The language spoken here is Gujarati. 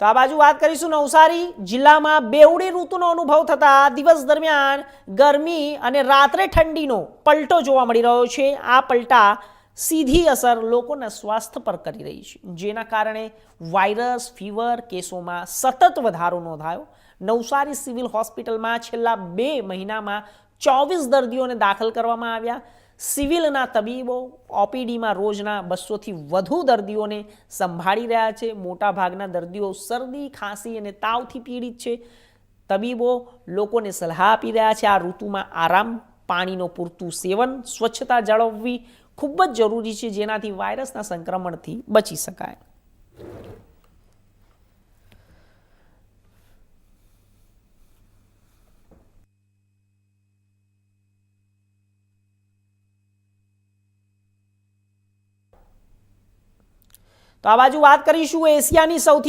તો આ બાજુ વાત કરીશું નવસારી જિલ્લામાં બેવડી ઋતુનો અનુભવ થતા દિવસ દરમિયાન ગરમી અને રાત્રે ઠંડીનો પલટો જોવા મળી રહ્યો છે. આ પલટા સીધી અસર લોકોના સ્વાસ્થ્ય પર કરી રહી છે. જેના કારણે વાયરસ, ફીવર કેસોમાં સતત વધારો નોંધાયો. નવસારી સિવિલ હોસ્પિટલમાં છેલ્લા બે મહિનામાં ચોવીસ દર્દીઓને દાખલ કરવામાં આવ્યા. સિવિલના તબીબો ઓપીડીમાં રોજના બસોથી વધુ દર્દીઓને સંભાળી રહ્યા છે. મોટાભાગના દર્દીઓ શરદી, ખાંસી અને તાવથી પીડિત છે. તબીબો લોકોને સલાહ આપી રહ્યા છે, આ ઋતુમાં આરામ, પાણીનું પૂરતું સેવન, સ્વચ્છતા જાળવવી ખૂબ જ જરૂરી છે, જેનાથી વાયરસના સંક્રમણથી બચી શકાય. તો આ બાજુ વાત કરીશું એશિયાની સૌથી